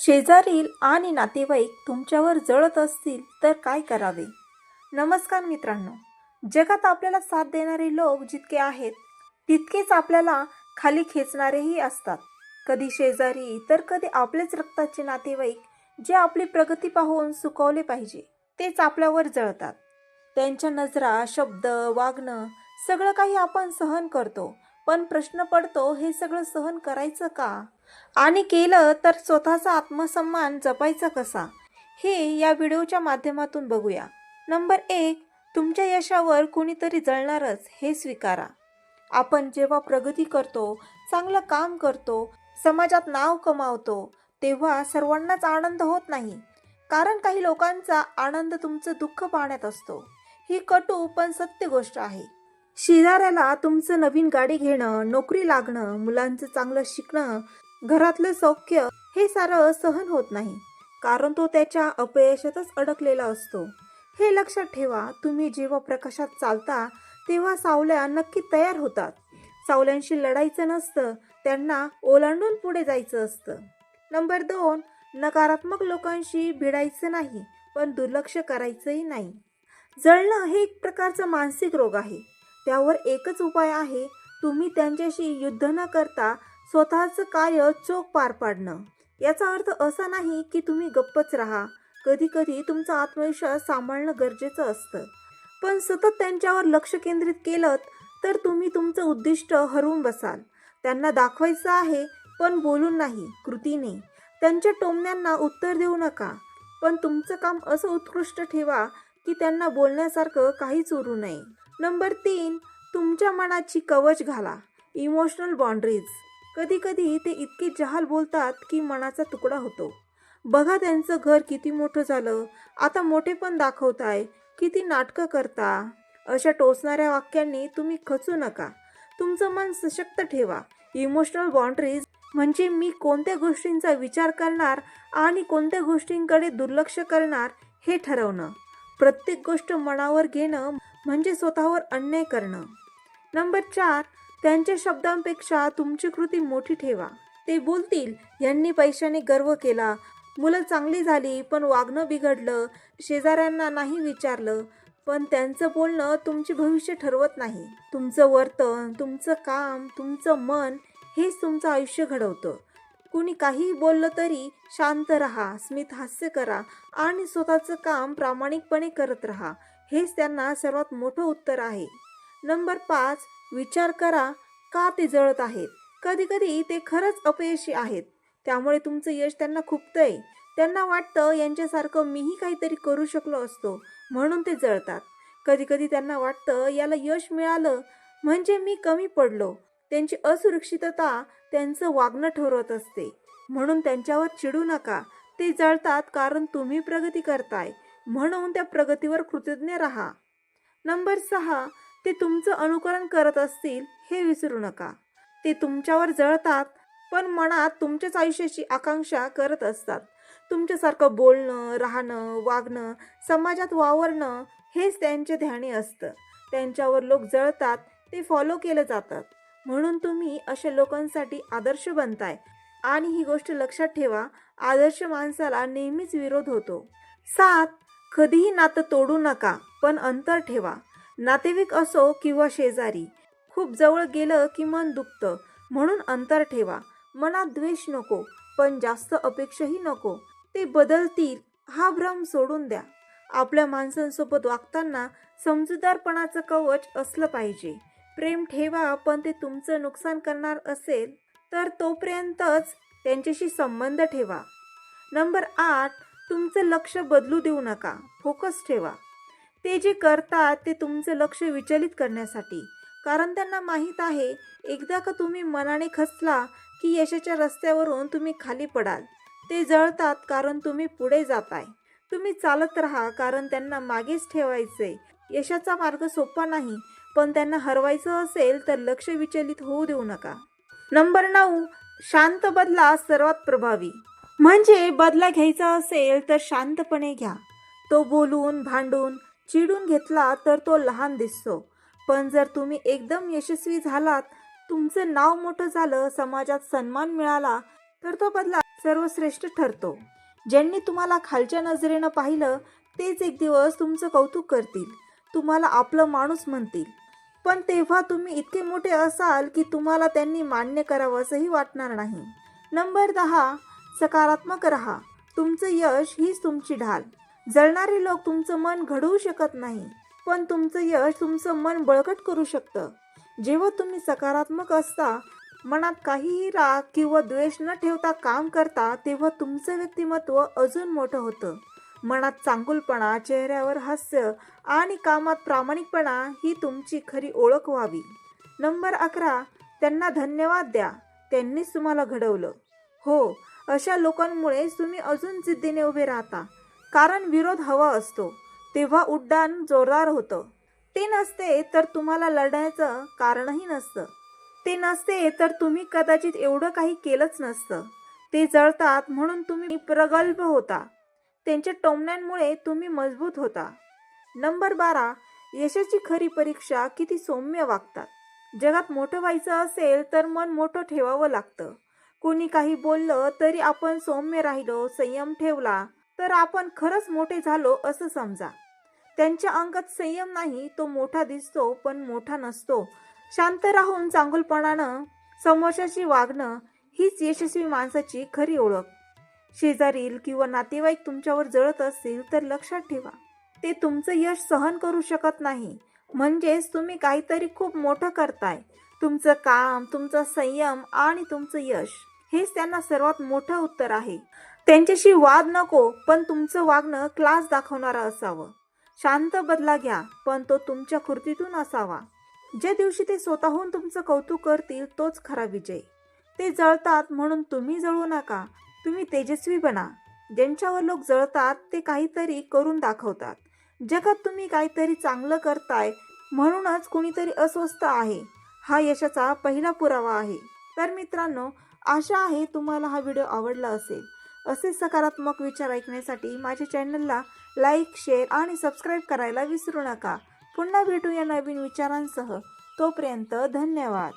शेजारील आणि नातेवाईक तुमच्यावर जळत असतील तर काय करावे? नमस्कार मित्रांनो. जगात आपल्याला साथ देणारे लोक जितके आहेत तितकेच आपल्याला खाली खेचणारेही असतात. कधी शेजारी तर कधी आपलेच रक्ताचे नातेवाईक जे आपली प्रगती पाहून सुकवले पाहिजे तेच आपल्यावर जळतात. त्यांच्या नजरा शब्द वागणं सगळं काही आपण सहन करतो पण प्रश्न पडतो हे सगळं सहन करायचं का? आणि केलं तर स्वतःचा आत्मसन्मान जपायचा कसा? हे या व्हिडिओच्या माध्यमातून बघूया. नंबर एक तुमच्या यशावर कुणीतरी जळणारच हे स्वीकारा. आपण जेव्हा प्रगती करतो चांगलं काम करतो समाजात नाव कमावतो तेव्हा सर्वांनाच आनंद होत नाही. कारण काही लोकांचा आनंद तुमचं दुःख पाहण्यात असतो. ही कटू पण सत्य गोष्ट आहे. शेजाऱ्याला तुमचं नवीन गाडी घेणं नोकरी लागणं मुलांचं चांगलं शिकणं घरातलं सौख्य हे सारं सहन होत नाही कारण तो त्याच्या अपयशातच अडकलेला असतो. हे लक्षात ठेवा तुम्ही जेव्हा प्रकाशात चालता तेव्हा सावल्या नक्की तयार होतात. सावल्यांशी लढायचं नसतं त्यांना ओलांडून पुढे जायचं असतं. नंबर दोन नकारात्मक लोकांशी भिडायचं नाही पण दुर्लक्ष करायचंही नाही. जळणं हे एक प्रकारचं मानसिक रोग आहे. त्यावर एकच उपाय आहे तुम्ही त्यांच्याशी युद्ध न करता स्वतःचं कार्य चोख पार पाडणं. याचा अर्थ असा नाही की तुम्ही गप्पच राहा. कधी कधी तुमचा आत्मविश्वास सांभाळणं गरजेचं असतं. पण सतत त्यांच्यावर लक्ष केंद्रित केलं तर तुम्ही तुमचं उद्दिष्ट हरवून बसाल. त्यांना दाखवायचं आहे पण बोलून नाही कृतीने. त्यांच्या टोमण्यांना उत्तर देऊ नका. पण तुमचं काम असं उत्कृष्ट ठेवा की त्यांना बोलण्यासारखं काहीच उरू नये. नंबर तीन तुमच्या मनाची कवच घाला. Emotional boundaries. कधी कधी ते इतके जहाल बोलतात की मनाचा तुकडा होतो. बघा त्यांचं घर किती मोठं झालं. आता मोठे पण दाखवताय. किती नाटकं करता. अशा टोचणाऱ्या वाक्यांनी तुम्ही खचू नका. तुमचं मन सशक्त ठेवा. इमोशनल बाउंड्रीज म्हणजे मी कोणत्या गोष्टींचा विचार करणार आणि कोणत्या गोष्टींकडे दुर्लक्ष करणार हे ठरवणं. प्रत्येक गोष्ट मनावर घेणं म्हणजे स्वतःवर अन्याय करणं. नंबर चार त्यांच्या शब्दांपेक्षा तुमची कृती मोठी ठेवा. ते बोलतील यांनी पैशाने गर्व केला. मुलं चांगली झाली पण वागणं बिघडलं. शेजाऱ्यांना नाही विचारलं. पण त्यांचं बोलणं तुमचे भविष्य ठरवत नाही. तुमचं वर्तन तुमचं काम तुमचं मन हेच तुमचं आयुष्य घडवतं. कुणी काहीही बोललं तरी शांत राहा स्मित हास्य करा आणि स्वतःचं काम प्रामाणिकपणे करत राहा. हेच त्यांना सर्वात मोठं उत्तर आहे. नंबर पाच विचार करा का ते जळत आहेत. कधी कधी ते खरंच अपयशी आहेत. त्यामुळे तुमचं यश त्यांना खुपतंय. त्यांना वाटतं यांच्यासारखं मीही काहीतरी करू शकलो असतो म्हणून ते जळतात. कधी कधी त्यांना वाटतं याला यश मिळालं म्हणजे मी कमी पडलो. त्यांची असुरक्षितता त्यांचं वागणं ठरवत असते. म्हणून त्यांच्यावर चिडू नका. ते जळतात कारण तुम्ही प्रगती करताय. म्हणून त्या प्रगतीवर कृतज्ञ राहा. नंबर सहा ते तुमचं अनुकरण करत असतील हे विसरू नका. ते तुमच्यावर जळतात पण मनात तुमच्याच आयुष्याची आकांक्षा करत असतात. तुमच्यासारखं बोलणं राहणं वागणं समाजात वावरणं हेच त्यांचे ध्यानी असतं. त्यांच्यावर लोक जळतात ते फॉलो केलं जातात. म्हणून तुम्ही अशा लोकांसाठी आदर्श बनताय. आणि ही गोष्ट लक्षात ठेवा आदर्श माणसाला नेहमीच विरोध होतो. सात कधीही नातं तोडू नका पण अंतर ठेवा. नातेवाईक असो किंवा शेजारी खूप जवळ गेलं की मन दुखतं म्हणून अंतर ठेवा. मनात द्वेष नको पण जास्त अपेक्षाही नको. ते बदलतील हा भ्रम सोडून द्या. आपल्या माणसांसोबत वागताना समजूतदारपणाचं कवच असलं पाहिजे. प्रेम ठेवा पण ते तुमचं नुकसान करणार असेल तर तोपर्यंतच त्यांच्याशी संबंध ठेवा. नंबर आठ तुमचं लक्ष बदलू देऊ नका. फोकस ठेवा. ते जे करतात ते तुमचं लक्ष विचलित करण्यासाठी. कारण त्यांना माहीत आहे एकदा का तुम्ही मनाने खचला की यशाच्या रस्त्यावरून तुम्ही खाली पडाल. ते जळतात कारण तुम्ही पुढे जाताय. तुम्ही चालत राहा कारण त्यांना मागेच ठेवायचे यशाचा मार्ग सोपा नाही पण त्यांना हरवायचं असेल तर लक्ष विचलित होऊ देऊ नका. नंबर नऊ शांत बदला सर्वात प्रभावी. म्हणजे बदला घ्यायचा असेल तर शांतपणे घ्या. तो बोलून भांडून चिडून घेतला तर तो लहान दिसतो. पण जर तुम्ही एकदम यशस्वी झालात तुमचं नाव मोठं झालं समाजात सन्मान मिळाला तर तो बदला सर्वश्रेष्ठ ठरतो. ज्यांनी तुम्हाला खालच्या नजरेनं पाहिलं तेच एक दिवस तुमचं कौतुक करतील. तुम्हाला आपलं माणूस म्हणतील. पण तेव्हा तुम्ही इतके मोठे असाल की तुम्हाला त्यांनी मान्य करावं असंही वाटणार नाही. नंबर दहा सकारात्मक रहा. तुमचं यश हीच तुमची ढाल. जळणारे लोक तुमचं मन घडवू शकत नाही पण तुमचं यश तुमचं मन बळकट करू शकतं. जेव्हा तुम्ही सकारात्मक असता मनात काहीही राग किंवा द्वेष न ठेवता काम करता तेव्हा तुमचं व्यक्तिमत्व अजून मोठं होतं. मनात चांगुलपणा चेहऱ्यावर हास्य आणि कामात प्रामाणिकपणा ही तुमची खरी ओळख व्हावी. नंबर अकरा त्यांना धन्यवाद द्या. त्यांनीच तुम्हाला घडवलं. हो अशा लोकांमुळेच तुम्ही अजून जिद्दीने उभे राहता. कारण विरोध हवा असतो. तेव्हा उड्डाण जोरदार होतं. ते नसते तर तुम्हाला लढायचं कारणही नसतं. ते नसते तर तुम्ही कदाचित एवढं काही केलंच नसतं. ते जळतात म्हणून तुम्ही प्रगल्भ होता. त्यांच्या टोमण्यांमुळे तुम्ही मजबूत होता. नंबर बारा. यशाची खरी परीक्षा किती सौम्य वागतात. जगात मोठं व्हायचं असेल तर मन मोठं ठेवावं लागतं. कोणी काही बोललं तरी आपण सौम्य राहिलो संयम ठेवला. तर आपण खरंच मोठे झालो असं समजा. त्यांच्या अंगात संयम नाही तो मोठा दिसतो पण मोठा नसतो. शांत राहून चांगुलपणानं समोरच्याशी वागणं हीच यशस्वी माणसाची खरी ओळख. शेजारील किंवा नातेवाईक तुमच्यावर जळत असतील तर लक्षात ठेवा ते तुमचं यश सहन करू शकत नाही. म्हणजेच तुम्ही काहीतरी खूप मोठं करताय. तुमचं काम तुमचा संयम आणि तुमचं यश हेच त्यांना सर्वात मोठं उत्तर आहे. त्यांच्याशी वाद नको पण तुमचं वागणं क्लास दाखवणारं असावं. शांत बदला घ्या पण तो तुमच्या कृतीतून असावा. ज्या दिवशी ते स्वतःहून तुमचं कौतुक करतील तोच खरा विजय. ते जळतात म्हणून तुम्ही जळू नका तुम्ही तेजस्वी बना. ज्यांच्यावर लोक जळतात ते काहीतरी करून दाखवतात. जगात तुम्ही काहीतरी चांगलं करताय म्हणूनच कुणीतरी अस्वस्थ आहे. हा यशाचा पहिला पुरावा आहे. तर मित्रांनो आशा आहे तुम्हाला हा व्हिडिओ आवडला असेल. असे सकारात्मक विचार ऐकण्यासाठी माझ्या चॅनलला लाईक शेअर आणि सबस्क्राईब करायला विसरू नका. पुन्हा भेटूया नवीन विचारांसह. तोपर्यंत धन्यवाद.